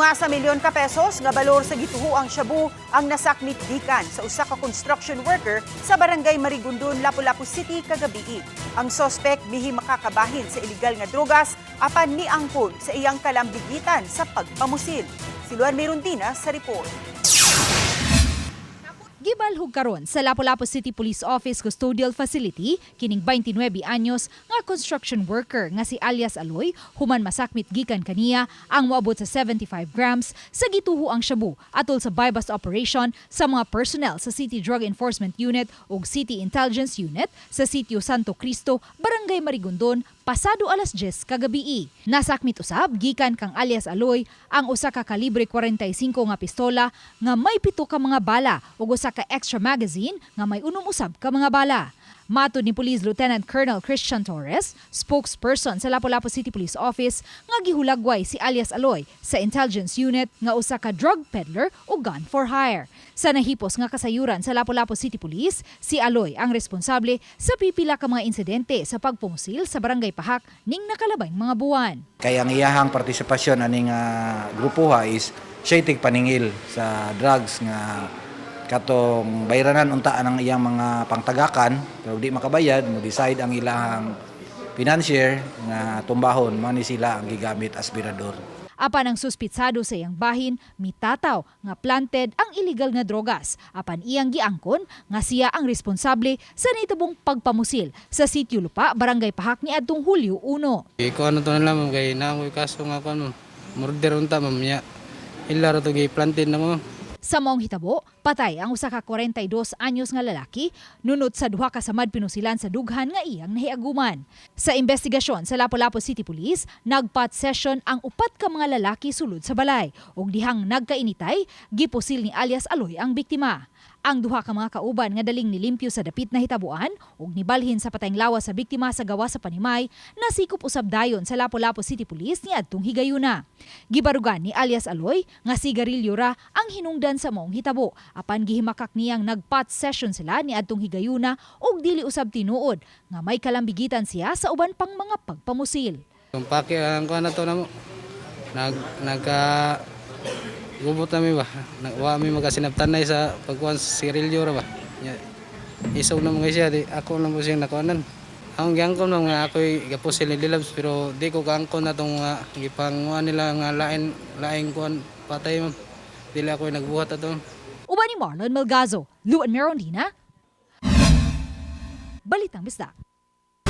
nga sa milyon ka pesos nga balor sa gituho ang shabu ang nasakmit gikan sa usa ka construction worker sa barangay Marigundon, Lapu-Lapu City kagabi. Ang sospek bihi makakabahin sa illegal nga drogas apan ni angkon sa iyang kalambigitan sa pagpamusil. Si Luan Merundina sa report. Gibalhog karon sa Lapu-Lapu City Police Office Custodial Facility kining 29 anyos nga construction worker nga si alias Aloy human masakmit gikan kaniya ang moabot sa 75 grams sa gituho ang shabu atol sa buy-bust operation sa mga personnel sa City Drug Enforcement Unit ug City Intelligence Unit sa Sitio Santo Cristo, Barangay Marigondon, pasado alas 10 kagabi. Nasakmit usab gikan kang alias Aloy ang usa ka kalibre 45 nga pistola nga may pito ka mga bala ug usa ka extra magazine nga may unom usab ka mga bala. Matod ni Police Lieutenant Colonel Christian Torres, spokesperson sa Lapu-Lapu City Police Office, nga gihulagway si alias Aloy sa intelligence unit nga usa ka drug peddler o gun for hire. Sa nahipos nga kasayuran sa Lapu-Lapu City Police, si Aloy ang responsable sa pipila ka mga insidente sa pagpumusil sa barangay Pahak ning nakalabay mga buwan. Kaya ang iyahang partisipasyon aning uh, grupuha is siya paningil sa drugs nga katong bayranan untaan ang iyang mga pangtagakan pero di makabayad mo decide ang ilang financier nga tumbahon mo ni sila ang gigamit as birador. Apan ang suspitsado sa iyang bahin, mitataw nga planted ang illegal nga drogas. Apan iyang giangkon nga siya ang responsable sa nitubong pagpamusil sa sitio lupa Barangay Pahak ni adtong Hulyo 1. Iko ano to na lang kay na ako kaso nga ko ma'am. Murder unta. Ila ra to gi planted na mo. Sa maong hitabo, patay ang usa ka 42 anyos nga lalaki nunot sa duha ka samad pinusilan sa dughan nga iyang nahiaguman. Sa investigasyon sa Lapu-Lapu City Police, nagpat session ang upat ka mga lalaki sulod sa balay ug dihang nagkainitay, gipusil ni alias Aloy ang biktima. Ang duha ka mga kauban nga daling nilimpyo sa dapit na hitabuan ug nibalhin sa patayng lawas sa biktima sa gawa sa panimay, nasikop usab dayon sa Lapu-Lapu City Police ni adtong higayuna. Gibarugan ni alias Aloy nga sigarilyo ra ang hinungdan sa maong hitabo apan gihimakak niyang nagpot session sila ni adtong higayuna ug dili usab tinuod nga may kalambigitan siya sa uban pang mga pagpamusil. Kung paki ang ko na to na mo. Nag nagka gubot na mi ba. Nagwa mi magasinabtanay sa pagkuhan sa sigarilyo ra ba. Isaw na mga siya di ako lang po siyang nakuanan. Ang gyangkon man nga ako'y gapusil ni Dilabs pero di ko kaangkon na tong uh, gipanguha nila nga lain laing kuan patay ma'am. Dili ako'y nagbuhat ato. Uban ni Marlon Melgazo, Luan Merondina, Balitang Bisdak.